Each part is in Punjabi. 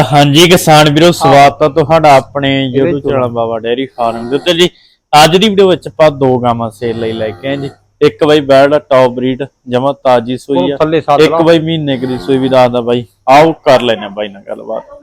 ਹਾਂਜੀ ਕਿਸਾਨ ਵੀਰੋ ਸਵਾਗਤ ਹੈ ਤੁਹਾਡਾ ਆਪਣੇ YouTube channel Baba dairy farm ਦੇ ਉੱਤੇ ਜੀ। ਅੱਜ ਦੀ ਵੀਡੀਓ ਵਿੱਚ ਆਪਾਂ ਦੋ ਗਾਵਾਂ ਸੇਲ ਲਈ ਲੈ ਕੇ ਆਏ ਜੀ। ਇੱਕ ਬਾਈ ਬੈਡ ਟੌਪ ਬਰੀਡ ਜਮਾ ਤਾਜੀ ਸੂਈ ਆ। ਸੱਤ ਇੱਕ ਬਾਈ ਮਹੀਨੇ ਦੀ ਸੂਈ ਵੀ ਦੱਸਦਾ ਬਾਈ। ਆਓ ਕਰ ਲੈਨੇ ਬਾਈ ਨਾਲ ਗੱਲਬਾਤ।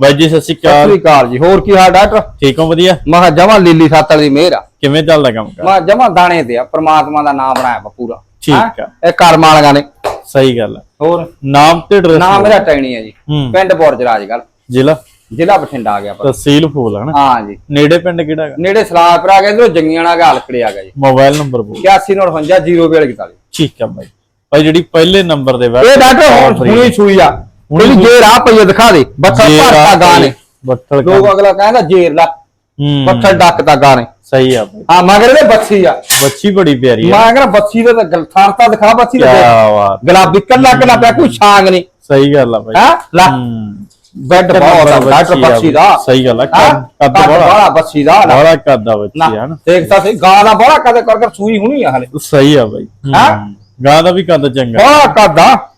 ਬਾਈ ਜੀ ਸਤਿ ਸ਼੍ਰੀ ਸਤਿ ਅਕਾਲ। ਸ੍ਰੀ ਅਕਾਲ ਜੀ। ਹੋਰ ਕੀ ਹਾਲ ਡਾਕਟਰ? ਠੀਕ ਹੋ ਵਧੀਆ? ਮਹਾ ਜਮਾ ਲੀਲੀ ਸਾਤਲ ਦੀ ਮਿਹਰ ਆ। ਕਿਵੇਂ ਚੱਲਦਾ ਕੰਮ ਕਰ? ਮਾ ਜਮਾ ਦਾਣੇ ਤੇ ਆ। ਪ੍ਰਮਾਤਮਾ ਦਾ ਨਾਮ ਬਣਾਇਆ ਪੂਰਾ। ਠੀਕ? ਆ। ਇਹ ਕਰਮ ਵਾਲਿਆਂ ਨੇ। ਸਹੀ ਗੱਲ ਹੈ ਹੋਰ? ਨਾਮ ਤੇ ਐਡਰੈਸ ਨਾਮ ਮੇਰਾ ਟੈਣੀ ਹੈ ਜੀ। ਹੂੰ। ਪਿੰਡ ਬੁਰਜ ਰਾਜਗਲ ਜ਼ਿਲ੍ਹਾ? ਜ਼ਿਲ੍ਹਾ ਬਠਿੰਡਾ ਆ ਗਿਆ ਪਰ ਤਹਿਸੀਲ ਫੂਲ ਹੈ ਨਾ? ਹਾਂ ਜੀ। ਨੇੜੇ ਪਿੰਡ ਕਿਹੜਾ ਹੈਗਾ? ਨੇੜੇ ਸਲਾਹਪੁਰ ਆ ਗਿਆ ਇਧਰੋਂ ਜੰਗੀਆਂ ਨਾਲ ਗਾਲਕੜੇ ਆ ਗਿਆ ਜੀ। ਮੋਬਾਈਲ ਨੰਬਰ ਬੋਲ। 8958 0241 ਠੀਕ ਆ ਬਾਈ। ਬਾਈ ਜਿਹੜੀ ਪਹਿਲੇ ਨੰਬਰ ਦੇ ਇਹ ਡਾਕਟਰ ਹੁਣ ਹੁਣੀ ਸੂਈ ਆ। ਹੁਣੀ ਇਹਦੀ ਜੇਰ ਆ ਪਈ ਆ, ਦਿਖਾ ਦੇ। ਬੱਠਲ ਭਰਤਾ ਗਾਂ ਨੇ ਬੱਠਲ ਲੋਕ ਅਗਲਾ ਕਹਿੰਦਾ ਜੇਰ ਲਾ ਹੂੰ। ਬੱਠਲ ਡੱਕਤਾ ਗਾਂ ਨੇ ਸਹੀ ਆ ਬਾਈ। ਹਾਂ ਮਗਰ ਇਹਦੇ ਬੱਚੀ ਆ। ਬੱਚੀ ਬੜੀ ਪਿਆਰੀ ਆ। ਮੈਂ ਕਹਿੰਦਾ ਬੱਚੀ ਦਾ ਤਾਂ ਗਲ- ਥਾਂ ਤਾਂ ਦਿਖਾ ਕੀ ਦਾ ਦੇਖ। ਬਾਤ। ਗੁਲਾਬੀ ਕੱਲਾ ਕੱਲਾ ਪਿਆ ਕੋਈ ਛਾਂਗ ਨਹੀਂ। ਸਹੀ ਗੱਲ ਆ ਬਾਈ। ਹਾਂ? ਲੈ। ਹੂੰ। ਬੈੱਡ ਬਹੁਤ ਆ ਡਾਕਟਰ ਬੱਚੀ ਦਾ। ਸਹੀ ਗੱਲ ਆ ਹਾਂ? ਕੱਦ ਕੱਦ ਕੱਦ ਬੜਾ। ਬੜਾ ਬੱਚੀ ਦਾ ਲੈ। ਬੜਾ ਕੱਦ ਆ ਬੱਚੀ ਆ ਨਾ? ਦੇਖ ਤਾਂ ਸਹੀ ਗਾਂ ਦਾ ਬੜਾ ਕਦੇ ਕਰ ਕਰ ਸੂਈ ਹੁਣੀ ਆ ਹਲੇ। ਸਹੀ ਆ ਬਾਈ। ਹਾਂ? ਹੂੰ। ਗਾਂ ਦਾ ਵੀ ਕੱਦ ਚੰਗਾ। ਬੜਾ ਕੱਦ ਆ।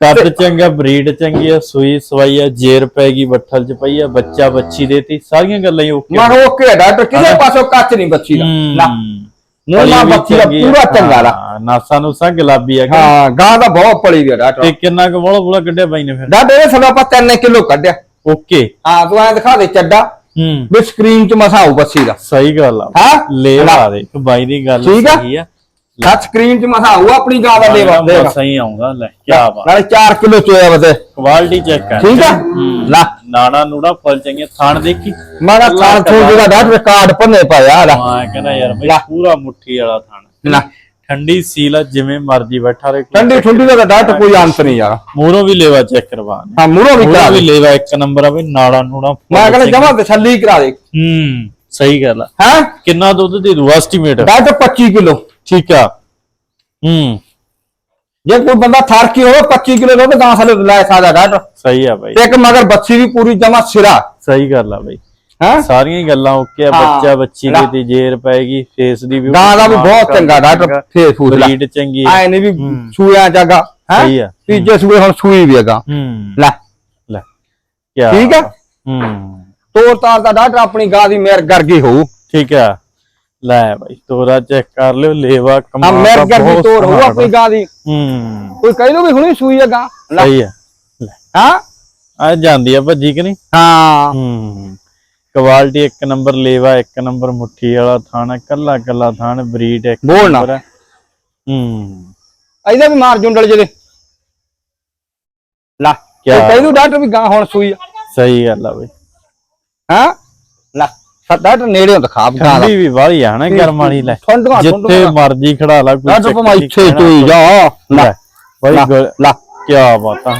ਕੱਦ ਚੰਗਾ ਬਰੀਡ ਚੰਗੀ ਆ ਸੂਈ ਸਵਾਈ ਆ ਜੇਰ ਪੈ ਗਈ ਬੱਠਲ ਚ ਪਈ ਆ ਬੱਚਾ ਬੱਚੀ ਦੇਤੀ ਸਾਰੀਆਂ ਗੱਲਾਂ ਹੀ ਓਕੇ ਮੈਂ ਕਿਹਾ ਓਕੇ ਆ ਡਾਕਟਰ ਕਿਸੇ ਪਾਸੋਂ ਕੱਚ ਨਹੀਂ ਬੱਚੀ ਦਾ। ਨਾ। ਮੂੰਹਾਂ ਬੱਚੀ ਦਾ ਪੂਰਾ ਚੰਗਾ ਦਾ। ਨਾਸਾ ਨੂਸਾ ਗੁਲਾਬੀ ਆ ਹਾਂ ਗਾਂ ਦਾ ਬਹੁਤ ਪਲੀ ਵੀ ਆ ਡਾਕਟਰ। ਤੇ ਕਿੰਨਾ ਕੁ ਬੋਲਾ ਬੋਲਾ ਕੱਢਿਆ ਬਾਈ ਨੇ ਫਿਰ? ਡਾਕਟਰ ਇਹ ਸਦਾ ਆਪਾਂ 3 ਕਿਲੋ ਕੱਢਿਆ। ਓਕੇ। ਹਾਂ ਤੂੰ ਐ ਦਿਖਾ ਦੇ ਚੱਡਾ। ਹੂੰ। ਵੀ ਸਕਰੀਨ 'ਚ ਮਸਾਉ ਬੱਚੀ ਦਾ। ਸਹੀ ਗੱਲ ਆ। ਹਾਂ? ਲੈ ਲੈ। ਆ ਦੇ। ਬਾਈ ਦੀ ਗੱਲ? ਸਹੀ ਆ। ਟੱਚ ਸਕਰੀਨ 'ਚ ਮਸਾਉ ਆਪਣੀ ਗਾਂ ਦਾ ਲੇਵਾ ਬਸ ਦੇਖ। ਸਹੀ ਆਉਂਦਾ ਲੈ ਕੀ ਬਾਤ। ਨਾਲੇ 4 ਕਿਲੋ ਚੋਇਆ ਬਤੇ ਕੁਆਲਿਟੀ ਚੈੱਕ ਕਰ। ਠੀਕ ਆ? ਲੈ। ਨਾਣਾ ਨੂੜਾ ਫੁੱਲ ਚੰਗੇ ਥਾਣ ਦੇਖੀ? ਮੈਂ ਕਿਹਾ ਥਾਣ ਥੂਣ ਜਿਹੜਾ ਡਾਕਟਰ ਰਿਕਾਰਡ ਭੰਨੇ ਪਾਇਆ ਲੈ। ਮੈਂ ਕਹਿੰਦਾ ਯਾਰ ਬਈ। ਪੂਰਾ ਮੁੱਠੀ ਵਾਲਾ ਥਾਣ। ਲੈ। ਠੰਡੀ ਸੀਲ ਆ ਜਿਵੇਂ ਮਰਜ਼ੀ ਬੈਠਾ ਰਹੇ। ਠੰਡੀ ਠੰਡੀ ਦਾ ਤਾਂ ਡਾਕਟਰ ਕੋਈ ਅੰਤ ਨਹੀਂ ਯਾਰ ਮੂਰੋਂ ਵੀ ਲੈਵਾ ਚੈੱਕ ਕਰਵਾ ਹਾਂ ਮੂਰੋ ਵੀ ਕਰਾ ਮੂਰੋਂ ਵੀ ਦੇ ਲੈਵਾ ਇੱਕ ਨੰਬਰ ਆ ਬਈ ਨਾੜਾ ਨੂੜਾ ਮੈਂ ਕਹਿੰਦਾ। ਜਮਾ ਤਸੱਲੀ ਕਰਾ ਦੇ। ਹੂੰ। ਸਹੀ ਗੱਲ ਆ। ਹੈ? ਕਿੰਨਾ ਦੁੱਧ ਦੇ ਦੂ ਐਸਟੀਮੇਟ ਡਾਕਟਰ 25 ਕਿਲੋ। ਠੀਕ ਆ। ਹੂੰ। ਜੇ ਕੋਈ ਬੰਦਾ ਥਰਕੀ ਹੋਵੇ 25 ਕਿਲੋ ਦੁੱਧ ਗਾਂ ਸਾਲੇ ਲੈ ਸਕਦਾ ਡਾਕਟਰ। ਸਹੀ ਆ ਬਾਈ। ਤੇ ਇੱਕ ਮਗਰ ਬੱਚੀ ਵੀ ਪੂਰੀ ਜਮਾ ਸਿਰਾ। ਸਹੀ ਗੱਲ ਆ ਬਾਈ। ਹੈ? ਸਾਰੀਆਂ ਹੀ ਗੱਲਾਂ ਓਕੇ ਆ। ਬੱਚਾ ਬੱਚੀ। ਦੀ ਤੇ ਜੇਰ ਪੈਗੀ ਫੇਸ ਦੀ ਵੀ ਗਾਂ ਦਾ ਵੀ ਬਹੁਤ ਚੰਗਾ ਡਾਕਟਰ ਫੇਸ ਫੂਸ ਲਾ। ਬਰੀਡ ਚੰਗੀ ਆ। ਨਹੀਂ ਵੀ ਹੂੰ। ਸੂਇਆ ਜਾਗਾ। ਸਹੀ ਹੈ ਆ। ਤੀਜੇ ਸੂਏ ਹੁਣ ਸੂਈ ਵੀ ਹੈਗਾ। ਹੂੰ। ਲੈ। ਲੈ। ਕੀ ਠੀਕ ਆ? ਹੂੰ। ਤੋਰ ਤਾਰ ਦਾ ਡਾਕਟਰ ਆਪਣੀ ਗਾਂ ਦੀ ਮੇਰ ਗਰਗੀ ਹੋਊ। ਠੀਕ ਆ ਲੈ ਬਾਈ ਤੋਰਾ ਚੈੱਕ ਕਰ ਲਿਓ ਲੇਵਾ ਕਮਾਲ ਮੇਰ ਦਾ ਗਰਗੀ ਬਹੁਤ ਤੋਰ ਹੋਊ ਆਪਣੀ ਗਾਂ ਦੀ। ਹੂੰ। ਕੋਈ ਕਹਿ ਲੋ ਵੀ ਹੁਣੀ ਸੂਈ ਹੈ ਗਾਂ? ਸਹੀ ਆ ਹਾਂ? ਆ ਜਾਂਦੀ ਆ ਭੱਜੀ ਕਿ ਨਹੀਂ? ਹਾਂ। ਹੂੰ। ਕੁਆਲਿਟੀ ਇੱਕ ਨੰਬਰ ਲੇਵਾ ਇੱਕ ਨੰਬਰ ਮੁੱਠੀ ਵਾਲਾ ਥਾਣਾ ਕੱਲਾ ਕੱਲਾ ਥਾਣ ਬਰੀਡ ਇੱਕ। ਨੰਬਰ ਆ। ਹੂੰ। ਇਹਦਾ ਵੀ ਮਾਰ ਜੁੰਡਲ ਜਿਹਦੇ। ਲੈ। ਕਹਿ ਦੂ ਡਾਕਟਰ ਵੀ ਗਾਂ ਹੁਣ ਸੂਈ ਆ। ਸਹੀ ਗੱਲ ਆ ਬਈ। ਹਾਂ? ਲੈ ਸਾ ਡਾਕਟਰ ਨੇੜੇ ਦਿਖਾ ਗਾਂ ਦਾ ਠੰਡੀ ਵੀ ਵਾਲੀ ਆ ਨਾ ਗਰਮ ਵਾਲੀ ਲੈ। ਠੰਡਵਾ ਜਿੱਥੇ ਮਰਜ਼ੀ ਖੜਾ ਲਾ ਕੋਈ ਚੱਕਰ ਪਮਾ ਨੀ, ਇੱਥੇ ਚੋਈ ਜਾ ਲੈ ਬਾਈ ਲੈ, ਕਿਆ ਬਾਤਾਂ।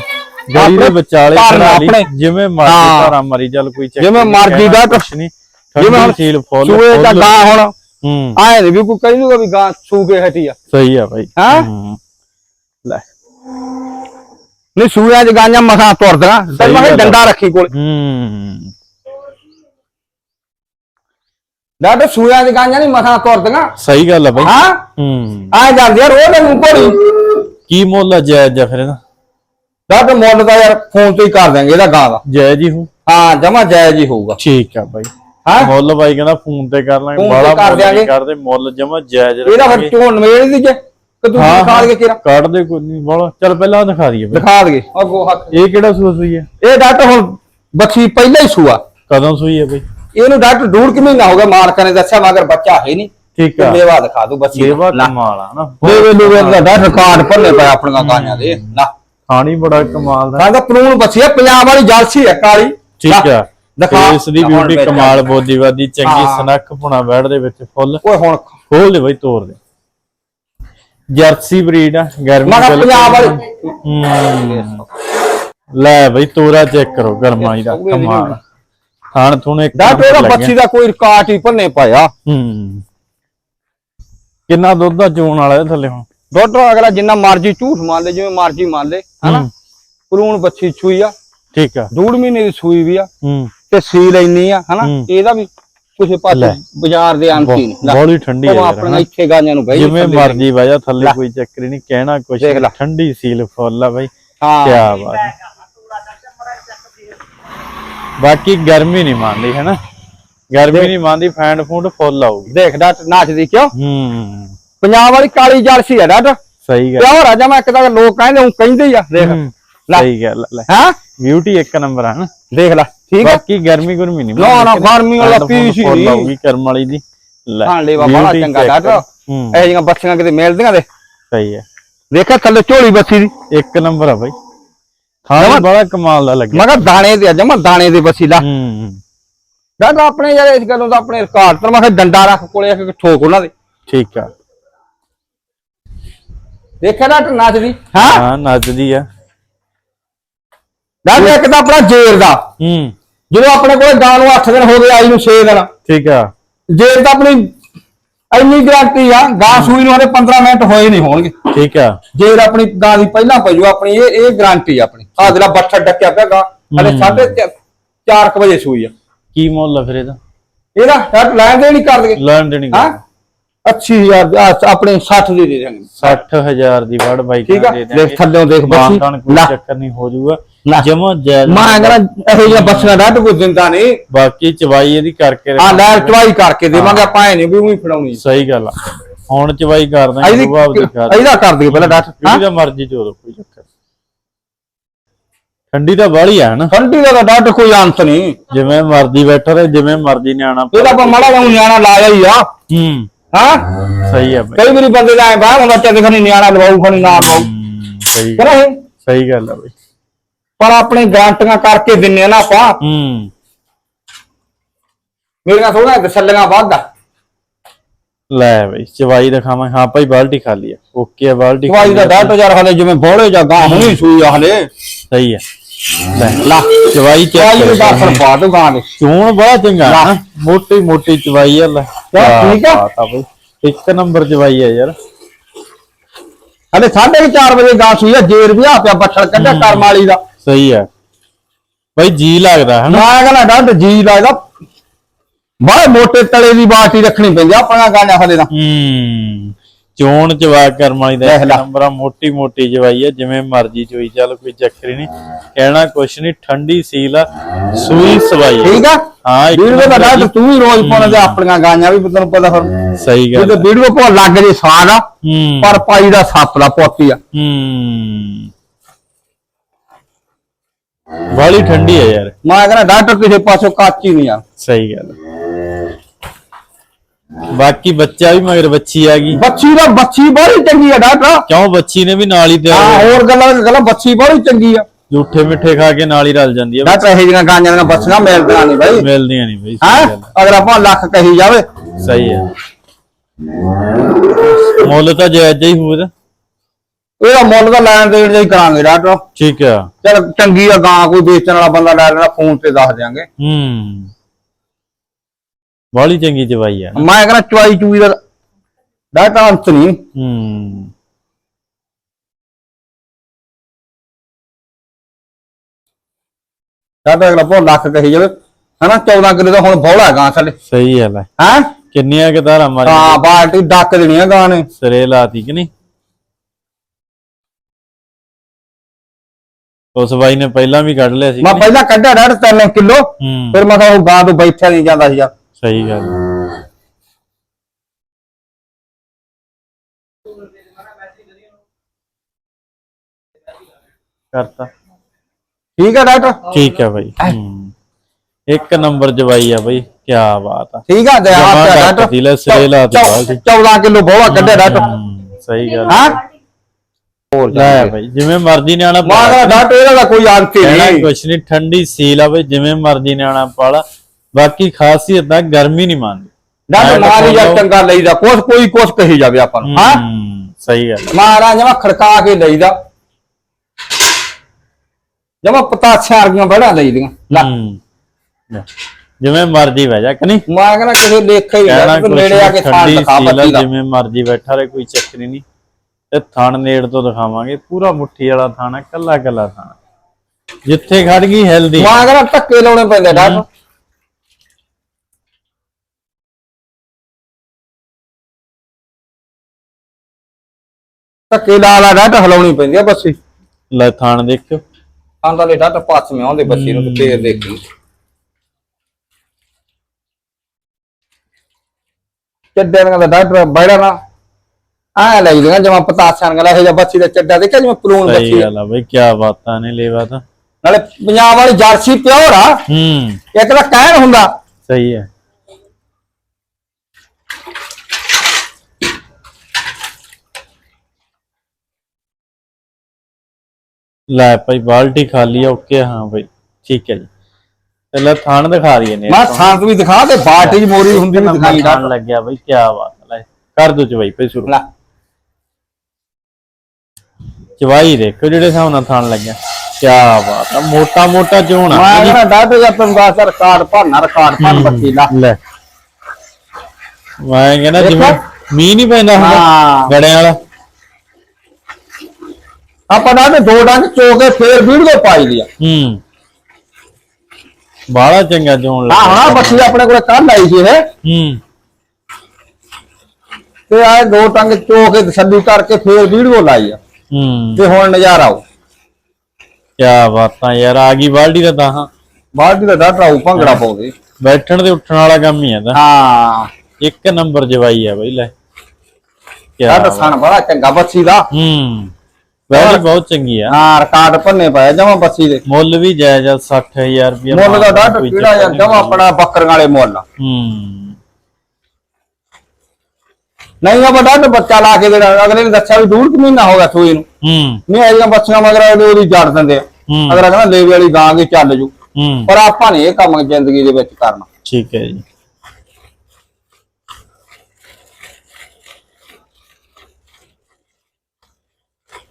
ਗਲੀ ਦੇ ਵਿਚਾਲੇ ਖੜਾ ਲਈ। ਜਿਵੇਂ ਮਰਜ਼ੀ। ਧਾਰਾ ਮਰੀ ਚੱਲ ਕੋਈ ਚੱਕਰ ਜਿਵੇਂ ਨੀ, ਮਰਜ਼ੀ ਦਾ ਕੁਛ ਨੀ ਜਿਵੇਂ ਹੁਣ ਸੀਲ ਫੁੱਲ ਸੂਏ ਦਾ। ਗਾਂ ਹੁਣ। ਹੂੰ। ਆਏ ਨਹੀਂ ਵੀ ਕੋਈ ਕਹਿ ਦੂਗਾ ਵੀ ਗਾਂ ਸੂ ਕੇ ਹਟੀ ਆ। ਸਹੀ ਆ ਬਾਈ। ਹੈਂ? ਲੈ। ਨਹੀਂ ਸੂਆਂ ਚ ਗਾਂਆਂ ਮਸਾਂ ਤੁਰਦੀਆਂ। ਤੇ ਮੈਂ ਆ। ਡੰਡਾ ਰੱਖੀ ਕੋਲ। ਹੂੰ। ਡਾਕਟਰ ਸੂਆਂ ਚ ਗਾਂਆਂ ਨਹੀਂ ਮਸਾਂ ਤੁਰਦੀਆਂ। ਸਹੀ ਗੱਲ ਆ ਬਾਈ। ਹਾਂ? ਹੂੰ। ਆ ਜਾਂਦੀ ਆ ਰੋਜ਼ ਨੂੰ ਕੋੜੀ ਕੀ ਮੁੱਲ ਆ ਜਾਇਜ਼ ਜਾਂ ਫਿਰ ਇਹਦਾ? ਡਾਕਟਰ ਮੁੱਲ ਦਾ ਯਾਰ ਫੋਨ ਤੇ ਹੀ ਕਰ ਦਾਂਗੇ ਇਹਦਾ ਗਾਂ ਦਾ। ਜਾਇਜ਼ ਹੀ ਹੋ ਹਾਂ ਜਮਾ ਜਾਇਜ਼ ਹੀ ਹੋਊਗਾ। ਠੀਕ ਆ ਬਾਈ। ਹਾਂ? ਮੁੱਲ ਬਾਈ ਕਹਿੰਦਾ ਫੋਨ ਤੇ ਕਰ ਲਾਂਗੇ ਬਾਲਾ ਕਰ ਮੁੱਲ ਦਿਆਂਗੇ। ਕਰਦੇ ਮੁੱਲ ਜਮਾ ਜਾਇਜ਼ ਇਹਦਾ ਫਿਰ। ਝੋਨ ਮੇੜ ਦੀ ਜੇ ਕਿ ਤੂੰ ਦਿਖਾ ਦੇ ਕਿਰਾ ਕੱਢ ਦੇ ਕੋਈ ਨਹੀਂ ਬਾਲਾ ਚੱਲ ਪਹਿਲਾਂ ਦਿਖਾ ਦਈਏ ਬਾਈ। ਦਿਖਾ ਦੇ ਅੱਗੋ ਹੱਕ ਇਹ ਕਿਹੜਾ ਸੂਆ ਸੂਈ ਹੈ ਇਹ ਡਾਕਟਰ ਹੁਣ ਬੱਚੀ ਪਹਿਲਾਂ ਹੀ ਸੂਆ। ਕਦੋਂ ਸੂਈ ਹੈ ਬਾਈ? ਇਹਨੂੰ ਡਾਕਟਰ ਡੂੜ ਕਿ ਮਹੀਨਾ ਹੋ ਗਿਆ ਮਾਲਕਾਂ ਨੇ ਦੱਸਿਆ ਮਗਰ ਬੱਚਾ ਹੈ ਨਹੀਂ। ਠੀਕ ਆ। ਲੇਵਾ ਦਿਖਾ ਦੂ ਬੱਚੀ ਦਾ। ਲੈ। ਕਮਾਲ ਆ ਨਾ ਲੇਵੇ ਲੂਵੇ ਦਾ ਡਾਕਟਰ ਕਾਰਡ ਭਰਨੇ ਪਏ ਆਪਣੀਆਂ ਗਾਂਆਂ ਦੇ। ਨਾ। ਖਾਣੀ ਬੜਾ ਕਮਾਲ ਦਾ ਕਹਿੰਦਾ ਪਲੂਣ ਬੱਚੀ ਪੰਜਾਬ ਵਾਲੀ ਜਲਸੀ ਹੈ ਕਾਲੀ। ਠੀਕ ਆ। ਦਿਖਾ। ਫੇਸ ਦੀ ਬਿਊਟੀ ਕਮਾਲ ਬੋਦੀਵਾਦੀ ਚੰਗੀ। ਸਨੱਖ ਪੁਣਾ ਬੈੜ ਦੇ ਵਿੱਚ ਫੁੱਲ। ਓਏ ਹੁਣ ਖੋਲ ਦੇ ਬਾਈ ਤੋੜ ਦੇ। ਜਰਸੀ ਬਰੀਡ ਆ ਗਰਮੀ ਮੈਂ ਕਿਹਾ ਬਿਲਕੁਲ ਪੰਜਾਬ ਵਾਲੀ। ਲੈ ਬਾਈ ਤੋਰਾ ਚੈੱਕ ਕਰੋ ਗਰਮਾਈ ਦਾ। ਕਮਾਲ ਖਾਣ ਥੁਣ ਇੱਕ ਇਹਦਾ ਲੱਗਿਆ। ਬੱਚੀ ਦਾ ਕੋਈ ਰਿਕਾਰਡ ਹੀ ਭੰਨੇ ਪਾਇਆ। ਹੂੰ। ਕਿੰਨਾ ਦੁੱਧ ਦਾ ਚੋਣ ਵਾਲਾ ਇਹਦੇ ਥੱਲੇ ਹੁਣ? ਡਾਕਟਰ ਅਗਲਾ ਜਿੰਨਾ ਮਰਜ਼ੀ ਝੂਠ ਮੰਨ ਲੈ ਜਿਵੇਂ ਮਰਜ਼ੀ ਮੰਨ ਲੈ ਹਨਾ? ਪਲੂਣ ਬੱਚੀ ਛੂਈ ਆ। ਠੀਕ ਆ। ਡੂੜ ਮਹੀਨੇ ਦੀ ਸੂਈ ਵੀ ਆ। ਹੂੰ। ਤੇ ਸੀਲ ਇੰਨੀ ਆ ਹਨਾ। ਇਹਦਾ ਵੀ ਕੁਝ ਲੈ। ਪਾਸੇ ਬਾਜ਼ਾਰ ਦੇ ਹੀ ਨਹੀਂ ਬੜੀ ਠੰਡੀ ਹੈ ਆਪਣਾ। ਇੱਥੇ ਗਾਂਆਂ ਨੂੰ ਬਈ ਜਿਵੇਂ ਮਰਜ਼ੀ ਵਜਾ ਥੱਲੇ। ਕੋਈ ਚੱਕਰ ਨਹੀਂ ਕਹਿਣਾ ਕੁਛ। ਠੰਡੀ ਸੀਲ ਫੁੱਲ ਆ ਬਾਈ। ਹਾਂ। ਕੀ ਬਾਤ। ਹੈ। ਬਾਕੀ ਗਰਮੀ ਨਹੀਂ ਮੰਨਦੀ ਹੈ ਨਾ? ਗਰਮੀ ਨਹੀਂ ਮੰਨਦੀ ਫੈਂਡ ਫੂਡ ਫੁੱਲ ਆਊਗੀ। ਦੇਖ ਡਾਟ ਨੱਚਦੀ ਕਿਉਂ? ਹੂੰ। ਪੰਜਾਬ ਵਾਲੀ ਕਾਲੀ ਜਰਸੀ ਹੈ ਡਾਟ ਸਹੀ ਗੱਲ। ਪਿਓਰ ਆ ਜਮਾ ਇੱਕ ਤਾਂ ਲੋਕ ਕਹਿੰਦੇ ਉਹ ਕਹਿੰਦੇ ਆ ਦੇਖ। ਸਹੀ ਗੱਲ ਲੈ। ਹਾਂ? ਬਿਊਟੀ ਇੱਕ ਨੰਬਰ ਆ ਨਾ। ਦੇਖ ਲੈ ਠੀਕ ਹੈ ਬਾਕੀ ਗਰਮੀ ਗੁਰਮੀ ਨਹੀਂ ਨਾ, ਨਾ, ਗਰਮੀ ਵਾਲਾ ਪੀਸ ਹੀ ਫੁੱਲ ਨਹੀਂ। ਆਊਗੀ ਕਰਮ ਵਾਲੀ ਦੀ। ਲੈ ਹਾਂ ਲੇਵਾ ਬੜਾ ਚੰਗਾ ਡਾਟ ਇਹ ਜਿਹੀਆਂ ਬੱਸੀਆਂ ਕਿਤੇ ਮਿਲਦੀਆਂ ਦੇ ਸਹੀ ਹੈ ਦੇਖਿਆ ਥੱਲੇ ਝੋਲੀ ਬੱਸੀ ਦੀ। ਇੱਕ ਨੰਬਰ ਆ ਬਾਈ। ਖਾਣਾ ਬੜਾ ਕਮਾਲ ਦਾ ਲੱਗਿਆ। ਮੈਂ ਕਿਹਾ ਦਾਣੇ ਦੇ ਆ ਜਮਾ ਦਾਣੇ ਦੇ ਬੱਸੀ ਲਾ ਹੂੰ ਡਾਟ ਆਪਣੇ ਯਾਰ ਇਸ ਗੱਲੋਂ ਤਾਂ ਆਪਣੇ ਰਿਕਾਰਡ ਤੇ ਮੈਂ ਕਿਹਾ ਡੰਡਾ ਰੱਖ ਕੋਲੇ ਇੱਕ ਠੋਕ ਉਹਨਾਂ ਦੇ। ਠੀਕ ਆ। ਦੇਖਿਆ ਡਾਟ ਨੱਚਦੀ ਹਾਂ ਹਾਂ? ਨੱਚਦੀ ਆ। ਡਾਟ ਇੱਕ ਤਾਂ ਆਪਣਾ ਜੇਰ ਦਾ। ਹੂੰ। ਜਦੋਂ ਆਪਣੇ ਕੋਲੇ ਗਾਂ ਨੂੰ 8 ਦਿਨ ਹੋ ਗਏ ਆਈ ਨੂੰ 6 ਦਿਨ। ਠੀਕ ਆ। ਜੇਰ ਤਾਂ ਆਪਣੀ ਇੰਨੀ ਗਾਰੰਟੀ ਆ ਗਾਂ ਸੂਈ ਨੂੰ ਹਲੇ 15 ਮਿੰਟ ਹੋਏ ਨਹੀਂ ਹੋਣਗੇ। ਠੀਕ ਆ। ਜੇਰ ਆਪਣੀ ਗਾਂ ਦੀ ਪਹਿਲਾਂ ਪਈਓ ਆਪਣੀ ਇਹ ਇਹ ਗਾਰੰਟੀ ਆਪਣੀ। ਆ ਜਿਹੜਾ ਬੱਠਾ ਡੱਕਿਆ ਪਿਆ ਗਾਂ ਹਲੇ ਹੂੰ। 4:30 ਵਜੇ ਸੂਈ ਆ। ਕੀ ਮੁੱਲ ਆ ਫਿਰ ਇਹਦਾ? ਇਹਦਾ ਡਾਟ ਲੈਣ ਦੇ ਨਹੀਂ ਕਰ ਲੈਣ ਦੇਣੀ ਹਾਂ 80000 ਦੀ, ਆਹ ਆਪਣੇ 60 ਦੀ ਦੇ ਦੇਣਗੇ। 60000 ਦੀ ਵੜ ਬਾਈ ਠੀਕ ਆ? ਦੇਖ ਥੱਲੇ ਦੇਖ ਬੱਸੀ ਚੱਕਰ ਨਹੀਂ ਹੋ ਜਾਊਗਾ। ਜਮਾ ਜੈਲ ਮੈਂ ਕਹਿੰਦਾ ਇਹੋ ਜਿਹਾ ਬੱਸੀਆਂ ਡਾਟ ਕੋਈ ਦਿੰਦਾ ਨਹੀਂ। ਬਾਕੀ ਚਵਾਈ ਇਹਦੀ ਕਰਕੇ ਆ ਲੈ ਚਵਾਈ ਕਰਕੇ ਦੇਵਾਂਗੇ ਆਪਾਂ ਐ ਨਹੀਂ ਵੀ ਉਹੀ ਫੜਾਉਣੀ। ਸਹੀ ਗੱਲ ਆ। ਹੁਣ ਚਵਾਈ ਕਰ ਦਾਂਗੇ ਇਹਦੀ ਸੁਭਾਅ ਦੀ ਕਰ ਇਹਦਾ ਕਰ ਦਈਏ ਪਹਿਲਾਂ ਡਾਟ ਹਾਂ। ਜਿਹੜੀ ਦਾ ਮਰਜ਼ੀ ਚੋ ਦੋ ਕੋਈ ਚੱਕਰ ਠੰਡੀ ਤਾਂ ਬਾਹਲੀ ਆ ਹਨਾ ਠੰਡੀ ਦਾ ਤਾਂ ਡਾਟ ਕੋਈ ਅੰਤ ਨਹੀਂ। ਜਿਵੇਂ ਮਰਜ਼ੀ ਬੈਠਾ ਰਹੇ ਜਿਵੇਂ ਮਰਜ਼ੀ ਨਿਆਣਾ ਇਹਦਾ ਆਪਾਂ ਮਾੜਾ ਊਂ ਨਿਆਣਾ ਲਾਇਆ ਹੀ ਆ। ਹੂੰ। ਹਾਂ? ਸਹੀ ਆ ਬਾਈ। ਕਈ ਵਾਰੀ ਬੰਦੇ ਦਾ ਐ ਬਾਹਰ ਹੁੰਦਾ ਚੱਲ ਖਣੀ ਨਿਆਣਾ ਲਵਾਉ ਖਣੀ ਨਾ ਲਵਾਉ ਸਹੀ। ਸਹੀ ਗੱਲ ਆ ਬਾਈ। ਪਰ ਆਪਣੇ ਗਾਰੰਟੀਆਂ ਕਰਕੇ ਦਿੰਨੇ ਆ ਨਾ ਆਪਾਂ। ਹੂੰ। ਮੇਰੀਆਂ ਥੋੜਾ ਦਸੱਲੀਆਂ ਵੱਧ ਆ। ਲੈ ਬਾਈ ਚਵਾਈ ਦਿਖਾਵਾਂ। ਹਾਂ ਭਾਈ ਬਾਲਟੀ ਖਾਲੀ ਆ। ਓਕੇ ਆ ਬਾਲਟੀ ਦਵਾਈ ਦਾ ਖਾਲੀ ਆ। ਡਾਟ ਯਾਰ ਹਲੇ ਜਿਵੇਂ ਬੋਲੇ ਜਾਂ ਗਾਂ ਹੁਣੀ ਸੂਈ ਆ ਹਲੇ। ਸਹੀ ਆ। ਲੈ ਲਾ। ਚਵਾਈ ਚੈੱਕ ਦੇ ਦਾਖਲ ਪਾ ਦੋ ਗਾਂ ਦੇ। ਚੋਣ ਬੜਾ ਚੰਗਾ ਮੋਟੀ ਮੋਟੀ ਚਵਾਈ ਆ ਲੈ। ਠੀਕ ਆ। ਬਈ। ਇੱਕ ਨੰਬਰ ਚਵਾਈ ਆ ਯਾਰ। ਹਲੇ 4:30 ਵਜੇ ਗਾਂ ਸੂਈ ਆ ਜੇਰ ਵੀ ਆ ਪਿਆ ਬੱਠਲ ਕੱਢਿਆ ਕਰਮ ਵਾਲੀ ਦਾ। ਸਹੀ ਆ ਬਾਈ ਜੀ ਲੱਗਦਾ ਹਨਾ ਮੈਂ ਕਹਿੰਦਾ ਡਾਟ ਜੀ ਲੱਗਦਾ। ਬਾਹਰ ਮੋਟੇ ਤਲੇ ਦੀ ਬਾਟੀ ਰੱਖਣੀ ਪੈਂਦੀ ਆ ਆਪਣਾ ਗਾਣਾ ਹਲੇ ਦਾ ਹੂੰ ਚੋਣ ਚਵਾ ਕਰਮ ਵਾਲੀ ਦਾ। ਨੰਬਰ ਮੋਟੀ ਮੋਟੀ ਜਵਾਈ ਆ ਜਿਵੇਂ ਮਰਜ਼ੀ ਚੋਈ ਚੱਲ ਕੋਈ ਚੱਕਰ ਹੀ ਨਹੀਂ। ਕਹਿਣਾ ਕੁਛ ਨਹੀਂ ਠੰਡੀ ਸੀਲ ਆ ਸੂਈ ਸਵਾਈ। ਠੀਕ ਆ? ਹਾਂ ਵੀਡੀਓ ਦਾ ਡਾਟ। ਤੂੰ ਵੀ ਰੋਜ਼ ਪਾਉਣਾ ਤੇ ਆਪਣੀਆਂ ਗਾਈਆਂ ਵੀ ਤੈਨੂੰ ਪਤਾ ਫਿਰ। ਸਹੀ ਗੱਲ ਆ। ਵੀਡੀਓ ਕੋ ਲੱਗ ਜੇ ਸਵਾਦ ਆ। ਹੂੰ। ਪਰ ਪਾਈ ਦਾ ਸੱਪ ਦਾ ਪੋਤੀ ਆ। ਹੂੰ। ਵਾਲੀ ਠੰਡੀ ਆ ਯਾਰ। ਮੈਂ ਕਹਿੰਦਾ ਡਾਕਟਰ ਕਿਸੇ ਪਾਸੋਂ ਕਾਚੀ ਨਹੀਂ ਆ। ਸਹੀ ਗੱਲ। ਬਾਕੀ ਬੱਚਾ ਵੀ ਮਗਰ ਬੱਚੀ ਆ ਗਈ। ਬੱਚੀ ਦਾ ਬੱਚੀ ਬੜੀ ਚੰਗੀ ਆ ਡਾਕਟਰ। ਕਿਉਂ ਬੱਚੀ ਨੇ ਵੀ ਨਾਲ ਹੀ ਤੇ ਆ ਹੋਰ ਗੱਲਾਂ ਗੱਲਾਂ ਬੱਚੀ ਬੜੀ ਚੰਗੀ ਆ। ਝੂਠੇ ਮਿੱਠੇ ਖਾ ਕੇ ਨਾਲ ਹੀ ਰਲ ਜਾਂਦੀ ਆ ਡਾਕਟਰ ਇਹ ਜਿਹੀਆਂ ਗਾਈਆਂ ਦੀਆਂ ਬੱਚੀਆਂ ਮਿਲਦੀਆਂ ਨਹੀਂ ਬਾਈ। ਮਿਲਦੀਆਂ ਨਹੀਂ ਬਈ ਹੈ। ਅਗਰ ਆਪਾਂ ਲੱਖ ਕਹੀ ਜਾਵੇ। ਸਹੀ ਹੈ। ਮੁੱਲ ਤਾਂ ਜਾਇਜ਼ ਹੀ ਹੋਊਗਾ ਇਹਦਾ ਮੁੱਲ ਤਾਂ ਲੈਣ ਦੇਣ ਦਾ ਹੀ ਕਰਾਂਗੇ ਡਾਕਟਰ। ਠੀਕ ਆ। ਚਲ ਚੰਗੀ ਆ ਗਾਂ ਕੋਈ ਵੇਚਣ ਵਾਲਾ ਬੰਦਾ ਲੈ ਲੈਣਾ ਫੋਨ ਤੇ ਦੱਸ ਦਿਆਂਗੇ। ਹੂੰ। ਬਾਲੀ ਚੰਗੀ ਜਵਾਈ ਆ। ਮੈਂ ਕਹਿੰਦਾ ਚੁਆਈ ਚੂਈ ਦਾ ਡਾਕਟਰ ਅੰਤ ਨਹੀਂ। ਹੂੰ। ਡਾਕਟਰ ਅਗਲਾ ਬਹੁਤ ਲੱਖ ਕਹੀ ਜਾਵੇ। ਹਨਾ 14 ਕਿਲੋ ਦਾ ਹੁਣ ਬੌਲਾ ਗਾਂ ਥੱਲੇ ਸਹੀ ਹੈ ਲੈ। ਹੈ? ਕਿੰਨੀਆਂ ਕਿ ਧਾਰਾਂ ਮਾਰੀ ਹਾਂ ਬਾਲਟੀ ਡੱਕ ਦੇਣੀ ਆ ਗਾਂ ਨੇ। ਸਰੇ ਲਾਤੀ ਕਿ ਨਹੀਂ? ਉਸ ਬਾਈ ਨੇ ਪਹਿਲਾਂ ਵੀ ਕੱਢ ਲਿਆ ਸੀ। ਮੈਂ ਕਿ ਨਹੀਂ? ਪਹਿਲਾਂ ਕੱਢਿਆ ਡਾਕਟਰ 3 ਕਿਲੋ ਹੂੰ। ਫਿਰ ਮੈਂ ਕਿਹਾ ਉਹ ਗਾਂ ਤੋਂ ਬੈਠਿਆ ਨਹੀਂ ਜਾਂਦਾ ਸੀਗਾ। ਸਹੀ ਗੱਲ। ਕਰਤਾ। ਠੀਕ ਆ ਡਾਕਟਰ? ਠੀਕ ਹੈ ਬਾਈ। ਹੂੰ। ਇੱਕ ਨੰਬਰ ਜਵਾਈ ਆ ਬਾਈ ਕੀ ਬਾਤ ਆ। ਠੀਕ ਆ ਦੇ ਆ ਜਮਾਂ ਪਿਆ ਡੱਕ ਦੀ ਲੈ, ਸਿਰੇ ਲਾ ਦਿੱਤੀ ਬਾਲਟੀ। 14 ਕਿਲੋ ਬੋਲਾ ਕੱਢਿਆ ਡਾਕਟਰ। ਹੂੰ, ਸਹੀ ਗੱਲ। ਹਾਂ? ਹੋਰ ਲੈ ਜਿਵੇਂ ਮਰਜ਼ੀ ਨਿਆਣਾ ਮੈਂ ਕਹਿੰਦਾ ਡਾਕਟਰ ਇਹਦਾ ਤਾਂ ਕੋਈ ਅੰਤ ਹੀ ਕਹਿਣਾ ਨਹੀਂ। ਕੁਛ ਨਹੀਂ ਠੰਡੀ ਸੀਲ ਆ ਬਈ ਜਿਵੇਂ ਮਰਜ਼ੀ ਨਿਆਣਾ ਪਾਲਾ। ਬਾਕੀ ਖਾਸੀਅਤ ਆ ਗਰਮੀ ਨਹੀਂ ਮੰਨਦੀ। ਡਾਕਟਰ ਮਾਰੀ ਜਾਂ ਚੰਗਾ ਲਈਦਾ ਕੁਛ ਕੋਈ ਕੁਛ ਕਹੀ ਜਾਵੇ ਆਪਾਂ ਨੂੰ ਹਾਂ? ਸਹੀ ਗੱਲ। ਮਾਰਾ ਜਮਾ ਖੜਕਾ ਕੇ ਲਈਦਾ। ਜਮਾ ਪਤਾਛਾਂ ਵਰਗੀਆਂ ਬੜਾ ਲਈਦੀਆਂ। ਲੈ। ਲੈ, ਜਿਵੇਂ ਮਰਜ਼ੀ ਬਹਿ ਜਾ ਕਿ ਨਹੀਂ? ਮੈਂ ਕਹਿੰਦਾ ਕਿਸੇ ਲੇਖਾ ਹੀ ਕਹਿਣਾ ਹੈ ਕੁਛ ਨੇੜੇ ਆ ਕੇ ਥਾਂ ਠੰਡੀ ਦਿਖਾ ਸੀਲ ਆ, ਬੱਤੀ ਦਾ। ਜਿਵੇਂ ਮਰਜ਼ੀ ਬੈਠਾ ਰਹੇ ਕੋਈ ਚੱਕਰ ਹੀ ਨਹੀਂ। ਤੇ ਥਣ ਨੇੜ ਤੋਂ ਦਿਖਾਵਾਂਗੇ। ਪੂਰਾ ਮੁੱਠੀ ਵਾਲਾ ਥਣ ਹੈ ਕੱਲਾ ਕੱਲਾ ਥਣ। ਜਿੱਥੇ ਖੜ ਗਈ ਹੈਲਦੀ ਮਾਂ ਕਹਿੰਦਾ ਧੱਕੇ ਲਾਉਣੇ ਪੈਂਦੇ ਡਾਕਟਰ। ਧੱਕੇ ਨਾਲ ਆ ਡਾਟ ਹਲਾਉਣੀ ਪੈਂਦੀ ਆ ਬੱਸੀ। ਲੈ ਥਾਣ ਦੇਖਿਓ। ਥਾਣ ਦਾ ਲੇਟਾ ਪਾਸ ਮੈਂ ਆਉਂਦੇ ਬੱਸੀ ਨੂੰ ਫੇਰ ਦੇਖੀ। ਚੱਡੇ ਦਾ ਡਾਟ ਬੈੜਾ ਨਾ। ਆ ਲੈ ਜੂਗਾ ਜਮਾ ਪਤਾਸਿਆਂ ਨਾਲ ਇਹ ਜਿਹਾ ਬੱਚੀ ਦਾ ਚੱਡਾ ਦੇਖਿਆ ਜਿਵੇਂ ਪਲੂਣ ਸਹੀ ਬੱਚੀ। ਗੱਲ ਆ ਬਈ ਕੀ ਬਾਤਾਂ ਨੇ ਲੈਵਾ ਤਾਂ। ਨਾਲੇ ਪੰਜਾਬ ਵਾਲੀ ਜਰਸੀ ਪਿਓਰ ਆ। ਹੂੰ। ਇੱਕ ਤਾਂ ਕਹਿਣ ਹੁੰਦਾ। ਸਹੀ ਹੈ ਲੈ ਭਾਈ ਬਾਲਟੀ ਖਾਲੀ ਆ ਓਕੇ ਹਾਂ ਭਾਈ ਠੀਕ ਹੈ ਜੀ। ਪਹਿਲਾਂ ਥਾਣ ਦਿਖਾ ਦਈਏ ਨੇ। ਮੈਂ ਥਾਂ ਵੀ ਦਿਖਾ ਤੇ ਬਾਟੀ ਚ ਮੋਰੀ ਹੁੰਦੀ ਵੀ ਦਿਖਾਈ ਲੱਗਿਆ ਭਾਈ ਕੀ ਬਾਤ ਲੈ। ਕਰ ਦੋ ਚਵਾਈ ਭਾਈ ਸ਼ੁਰੂ। ਲੈ। ਚਵਾਈ ਦੇਖੋ ਜਿਹੜੇ ਹਿਸਾਬ ਨਾਲ ਥਾਣ ਲੱਗਿਆ। ਕੀ ਬਾਤ ਆ ਮੋਟਾ ਮੋਟਾ ਚੋਣਾ ਮੈਂ ਕਹਿੰਦਾ ਡਾਕਟਰ ਦਾ ਤੈਨੂੰ ਦੱਸ ਰਿਕਾਰਡ ਭਰਨਾ ਰਿਕਾਰਡ ਭਰ ਬੱਚੀ ਦਾ ਲੈ। ਮੈਂ ਕਹਿੰਦਾ। ਜਿਵੇਂ ਮੀਂਹ ਨਹੀਂ ਪੈਂਦਾ ਹੁੰਦਾ ਹਾਂ। ਗੜਿਆਂ ਵਾਲਾ। ਆਪਾਂ ਨਾ ਦੋ ਡੰਗ ਚੋ ਕੇ ਫੇਰ ਵੀਡੀਓ ਪਾਈ ਲਿਆ ਹੂੰ। ਬਾਲਾ ਚੰਗਾ ਜੋਣ ਹਾਂ ਹਾਂ ਬੱਚੀ ਆਪਣੇ ਕੋਲ ਕੱਲ ਆਈ ਸੀ ਇਹ। ਹੂੰ। ਤੇ ਆਏ ਦੋ ਟੰਗ ਚੋ ਕੇ ਤਸੱਲੀ ਕਰਕੇ ਫੇਰ ਵੀਡੀਓ ਲਾਈ ਆ। ਹੂੰ। ਤੇ ਹੁਣ ਨਜ਼ਾਰਾ ਆਓ ਕੀ ਬਾਤਾਂ ਯਾਰ ਆ ਗਈ ਬਾਲਟੀ ਦਾ ਤਾਂ ਹਾਂ ਬਾਅਦ ਜਿਹੜਾ ਡਾਕਟਰ ਆਊ ਭੰਗੜਾ ਪਾਉਂਦੇ। ਬੈਠਣ ਤੇ ਉੱਠਣ ਵਾਲਾ ਕੰਮ ਹੀ ਆ ਤਾਂ। ਹਾਂ। ਇੱਕ ਨੰਬਰ ਜਵਾਈ ਆ ਬਈ ਲੈ। ਕੀ ਡਾਕਟਰ ਸਣ ਬੜਾ ਚੰਗਾ ਬੱਚੀ ਦਾ। ਹੂੰ। ਵੈਸੇ ਬਹੁਤ ਚੰਗੀ ਆ। ਹਾਂ ਰਿਕਾਰਡ ਭੰਨੇ ਪਾਇਆ ਜਮਾ ਬੱਚੀ ਦੇ। ਮੁੱਲ ਵੀ ਜਾਇਜ਼ ਆ 60000 ਰੁਪਏ ਮੁੱਲ ਦਾ ਡਾਕਟਰ ਕਿਹੜਾ ਜਾਂ ਜਮਾ ਆਪਣਾ ਬੱਕਰੀਆਂ ਵਾਲੇ ਮੁੱਲ। ਹੂੰ। ਨਹੀਂ ਆਪਾਂ ਡਾਕਟਰ ਬੱਚਾ ਲਾ ਕੇ ਦੇਣਾ। ਅਗਲੇ ਨੇ ਦੱਸਿਆ ਵੀ ਡੂਢ ਕੁ ਮਹੀਨਾ ਹੋ ਗਿਆ ਸੂਈ ਨੂੰ ਹੂੰ। ਨਹੀਂ ਆਈਆਂ ਬੱਚੀਆਂ ਮਗਰ ਉਹਦੀ ਉਹਦੀ ਜੜ ਦਿੰਦੇ ਆ। ਹੂੰ। ਅਗਲਾ ਕਹਿੰਦਾ ਲੇਵੇ ਵਾਲੀ ਗਾਂ ਕੇ ਚੱਲ ਜੂ। ਹੂੰ। ਪਰ ਆਪਾਂ ਨੇ ਇਹ ਕੰਮ ਜ਼ਿੰਦਗੀ ਦੇ ਵਿੱਚ ਕਰਨਾ। ਠੀਕ ਹੈ ਜੀ।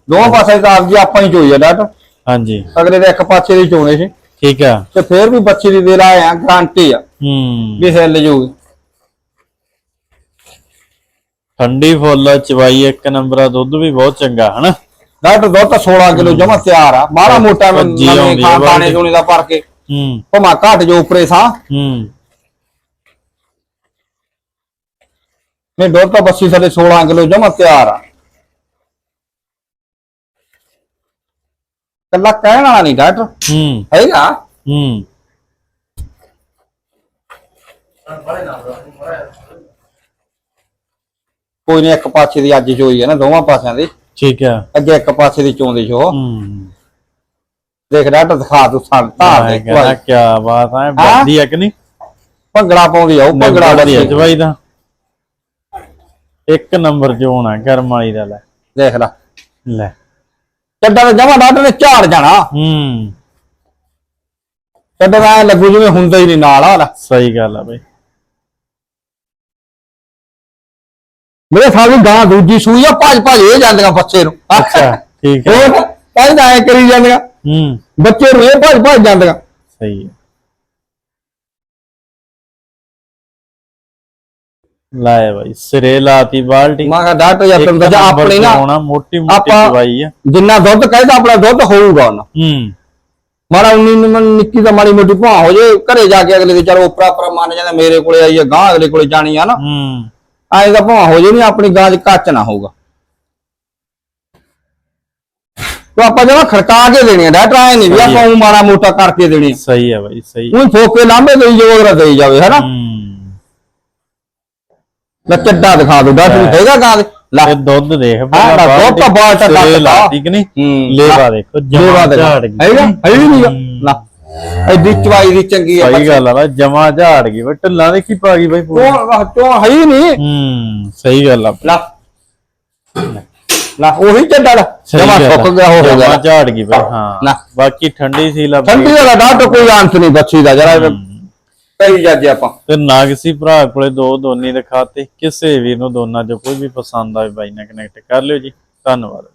ਦੋਵਾਂ ਪਾਸੇ ਤਾਂ ਆਪਦੀ ਆਪਾਂ ਹੀ ਚੋਈ ਆ ਡਾਕਟਰ ਹਾਂਜੀ। ਅਗਲੇ ਦੇ ਇੱਕ ਪਾਸੇ ਦੀ ਚੋਣੇ ਸੀ। ਠੀਕ ਆ। ਤੇ ਫੇਰ ਵੀ ਬੱਚੀ ਦੀ ਦੇ ਲਾਏ ਆ ਗਾਰੰਟੀ ਆ ਹੂੰ। ਵੀ ਹਿੱਲ ਜੂਗੀ। ਠੰਡੀ ਫੁੱਲ ਚਵਾਈ ਇੱਕ ਨੰਬਰ ਦੁੱਧ ਵੀ ਬਹੁਤ ਚੰਗਾ ਹਨਾ? ਡਾਕਟਰ ਦੁੱਧ ਤਾਂ 16 ਕਿਲੋ ਜਮਾ ਤਿਆਰ ਆ। ਮਾੜਾ ਮੋਟਾ ਭੱਜੀ ਨਵੇਂ ਆਉਂਦੀ ਆ ਖਾਂ ਦਾਣੇ ਬਾਲਟੀ। ਦੂਣੇ ਦਾ ਭਰ ਕੇ। ਹੂੰ। ਭਮਾ ਘਟ ਜੋ ਉਪਰੇ ਸਾਂ। ਹੂੰ। ਨੇ ਦੁੱਧ ਤਾਂ ਬੱਸੀ ਸਾਡੇ 16 ਕਿਲੋ ਜਮਾ ਤਿਆਰ ਆ। ਕੱਲਾ ਕਹਿਣ ਵਾਲਾ ਨਹੀਂ ਡਾਕਟਰ। ਹੂੰ। ਹੈਗਾ? ਹੂੰ। ਕੋਈ ਨਹੀਂ ਇੱਕ ਪਾਸੇ ਦੀ ਅੱਜ ਚੋਈ ਹੈ ਨਾ ਦੋਵਾਂ ਪਾਸਿਆਂ ਦੀ। ਠੀਕ ਆ ਅੱਗੇ ਇੱਕ ਪਾਸੇ ਦੀ ਚੋਂਦੀ ਸ਼ੋ ਹੂੰ। ਦੇਖ ਡਾਕਟਰ ਦਿਖਾ ਤੂੰ ਸਾਨੂੰ ਧਾਰ ਦੇ ਕਹਿੰਦਾ ਕੀ ਬਾਤ ਆ ਵੱਡੀ ਆ ਕਿ ਨਹੀਂ? ਭੰਗੜਾ ਪਾਉਂਦੀ ਆ ਉਹ ਭੰਗੜਾ ਬੱਚੀ ਚਵਾਈ ਦਾ। ਇੱਕ ਨੰਬਰ ਜੋਣ ਆ ਗਰਮ ਵਾਲੀ ਦਾ ਲੈ। ਦੇਖ ਲੈ। ਲੈ। ਚੱਡਾ ਤਾਂ ਜਮਾ ਡਾਕਟਰ ਨੇ ਝਾੜ ਜਾਣਾ। ਹੂੰ। ਚੱਡਾ ਲੱਗੂ ਜਿਵੇਂ ਹੁੰਦਾ ਹੀ ਨਹੀਂ ਨਾਲ ਆ ਸਹੀ ਗੱਲ ਆ ਬਈ। ਮੇਰੇ ਸਾਹਮਣੇ ਗਾਂ ਦੂਜੀ ਸੂਈ ਆ ਭੱਜ ਭੱਜ ਇਹ ਜਾਂਦੀਆਂ ਬੱਚੇ ਨੂੰ। ਅੱਛਾ ਠੀਕ ਹੈ। ਹੋਰ ਕਹਿੰਦਾ ਐ ਕਰੀ ਜਾਂਦੀਆਂ। ਹੂੰ। ਬੱਚੇ ਨੂੰ ਇਹ ਭੱਜ ਭੱਜ ਜਾਂਦੀਆਂ। ਸਹੀ ਹੈ। ਲਾਏ ਬਾਈ ਸਿਰੇ ਲਾਤੀ ਬਾਲਟੀ। ਮੈਂ ਕਿਹਾ ਡਾਕਟਰ ਜਾਂ ਤੈਨੂੰ ਦੱਸਿਆ ਆਪਣੀ ਨਾ ਹੋਣਾ ਮੋਟੀ ਮੋਟੀ ਦਵਾਈ ਆ। ਜਿੰਨਾ ਦੁੱਧ ਕਹਿੰਦਾ ਆਪਣਾ ਦੁੱਧ ਹੋਊਗਾ ਉਹਨਾਂ। ਹੂੰ। ਮਾੜਾ ਉਨੀ ਨੂੰ ਮਨ- ਨਿੱਕੀ ਦਾ ਮਾੜੀ ਮੋਟੀ ਭਾਂ ਹੋ ਜੇ ਘਰੇ ਜਾ ਕੇ ਅਗਲੇ ਦੇ ਚਲੋ ਉਪਰਾ ਉਪਰਾ ਮੰਨ ਜਾਂਦਾ ਮੇਰੇ ਕੋਲੇ ਆਈ ਹੈ ਗਾਂ ਅਗਲੇ ਕੋਲੇ ਜਾਣੀ ਆ ਨਾ। ਹੂੰ। ਐਂ ਦਾ ਭਾਂ ਹੋ ਜੇ ਨਹੀਂ ਆਪਣੀ ਗਾਂ 'ਚ ਕੱਚ ਨਾ ਹੋਊਗਾ। ਤੋ ਆਪਾਂ ਜਮਾ ਖੜਕਾ ਕੇ ਦੇਣੀ ਆ ਡਾਕਟਰ ਐ ਨਹੀਂ ਵੀ ਆਪਾਂ ਊਂ ਮਾੜਾ ਮੋਟਾ ਕਰਕੇ ਦੇਣੀ ਆ। ਸਹੀ ਹੈ ਬਾਈ ਸਹੀ ਉਹੀ ਫੋਕੇ ਲਾਂਬੇ ਦੇਈ ਜੋ ਅਗਲਾ ਦੇਈ ਜਾਵੇ ਹੈਨਾ? ਲੈ ਚੱਡਾ ਦਿਖਾ ਦੋ ਨੂੰ ਹੈਗਾ ਗਾਂ ਦੇ? ਲੈ। ਇਹ ਦੁੱਧ ਦੇਖ ਹਾਂ, ਦੁੱਧ ਬਾਲਟੀ ਤਾਂ ਬਾਹਰ ਤਾਂ ਸਿਰੇ ਟੱਕਦਾ। ਲਾਤੀ ਕਿ ਨਹੀਂ? ਲੇਵਾ ਦੇਖੋ ਜਮਾ ਦੇ ਝਾੜ ਗਈ। ਹੈਗਾ? ਹੈ ਵੀ ਨਹੀਂਗਾ ਹੂੰ। ਲੈ। ਐਡੀ ਚਵਾਈ ਦੀ ਚੰਗੀ ਆ ਸਹੀ ਗੱਲ ਆ ਨਾ ਜਮਾ ਝਾੜ ਗਈ ਬਈ ਢੱਲਾ ਦੇਖੀ ਪਾ ਗਈ ਬਾਈ ਪੂਰੀ। ਉਹ ਚੋ ਹੈ ਹੀ ਨਹੀਂ। ਹੂੰ ਸਹੀ ਗੱਲ ਆ। ਲੈ ਲੈ ਉਹੀ ਚੱਡਾ ਲੈ ਸਹੀ ਜਮਾ। ਸੁੱਕ ਗਿਆ ਹੋ ਜਮਾਂ ਗਿਆ ਝਾੜ ਗਈ ਬਈ ਹਾਂ। ਬਾਕੀ ਠੰਡੀ ਸੀ ਲੱਭ ਠੰਡੀ ਦਾ ਡਾਕਟਰ ਕੋਈ ਅੰਤ ਨਹੀਂ ਬੱਚੀ ਦਾ ਜਰਾ ਕਈ ਜੱਜ ਆਪਾਂ। ਤੇ ਨਾਗਸੀ ਭਰਾ ਕੋਲੇ ਦੋ ਦੋਨੀ ਦਿਖਾਤੇ। ਕਿਸੇ ਵੀ ਨੂੰ ਦੋਨਾਂ ਚੋਂ ਕੋਈ ਵੀ ਪਸੰਦ ਆਵੇ ਬਾਈ ਨਾਲ ਕਨੈਕਟ ਕਰ ਲਿਓ ਜੀ। ਧੰਨਵਾਦ।